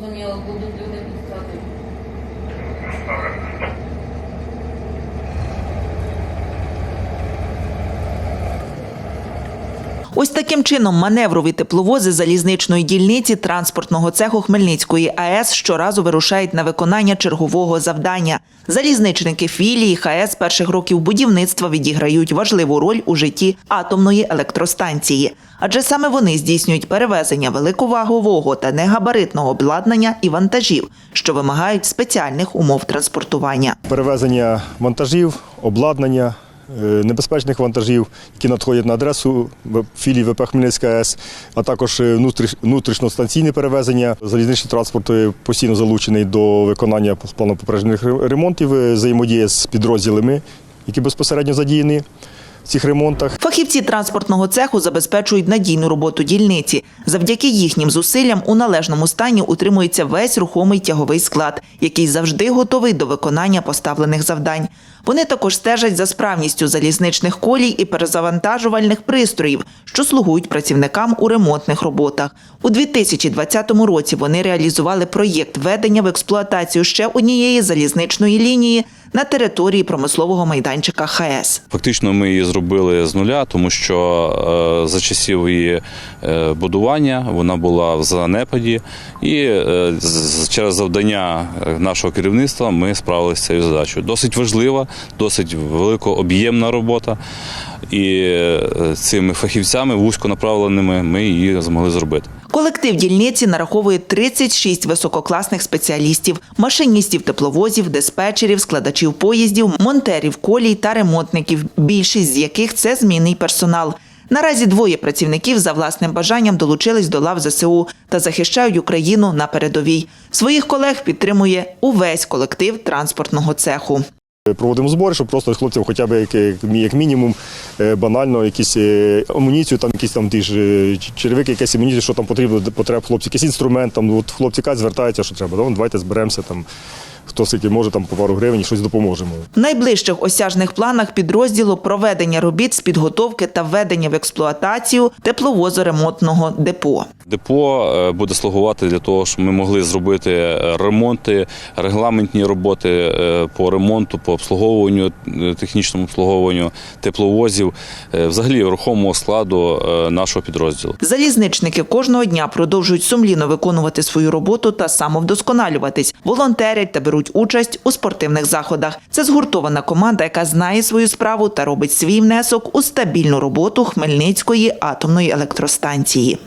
Зрозуміло, будуть люди підставити. Ось таким чином маневрові тепловози залізничної дільниці транспортного цеху Хмельницької АЕС щоразу вирушають на виконання чергового завдання. Залізничники філії ХАЕС перших років будівництва відіграють важливу роль у житті атомної електростанції, адже саме вони здійснюють перевезення великовагового та негабаритного обладнання і вантажів, що вимагають спеціальних умов транспортування. перевезення вантажів, обладнання, небезпечних вантажів, які надходять на адресу філії ВП Хмельницька АЕС, а також е, внутрішньостанційне перевезення. Залізничний транспорт е, постійно залучений до виконання плану попереджених ремонтів, взаємодія з підрозділами, які безпосередньо задіяні в цих ремонтах. Фахівці транспортного цеху забезпечують надійну роботу дільниці. Завдяки їхнім зусиллям у належному стані утримується весь рухомий тяговий склад, який завжди готовий до виконання поставлених завдань. Вони також стежать за справністю залізничних колій і перезавантажувальних пристроїв, що слугують працівникам у ремонтних роботах. У 2020 році вони реалізували проєкт введення в експлуатацію ще однієї залізничної лінії на території промислового майданчика ХАЕС. Фактично ми її зробили з нуля, тому що е, за часів її е, будування вона була в занепаді, і е, через завдання нашого керівництва ми справилися з цією задачею. Досить важлива, досить великооб'ємна робота. І цими фахівцями вузьконаправленими ми її змогли зробити. Колектив дільниці нараховує 36 висококласних спеціалістів, машиністів тепловозів, диспетчерів, складачів поїздів, монтерів колій та ремонтників, більшість з яких це змінний персонал. Наразі двоє працівників за власним бажанням долучились до лав ЗСУ та захищають Україну на передовій. Своїх колег підтримує увесь колектив транспортного цеху. Проводимо збори, щоб просто хлопцям хоча б як, мінімум е, банально якісь е, амуніцію, там якісь там ті ж е, черевики, якась амуніція, що там потрібно, потреб хлопці, якийсь інструмент, там, от хлопці кажуть, звертаються, що треба. Ну, давайте зберемося там, хто скільки може, там по пару гривень, щось допоможемо. В найближчих осяжних планах підрозділу проведення робіт з підготовки та введення в експлуатацію тепловозоремонтного депо. Депо е, буде слугувати для того, щоб ми могли зробити е, ремонти, регламентні роботи е, по ремонту, по обслуговуванню, технічному обслуговуванню тепловозів, взагалі рухомого складу нашого підрозділу. Залізничники кожного дня продовжують сумлінно виконувати свою роботу та самовдосконалюватись, волонтерять та беруть участь у спортивних заходах. Це згуртована команда, яка знає свою справу та робить свій внесок у стабільну роботу Хмельницької атомної електростанції.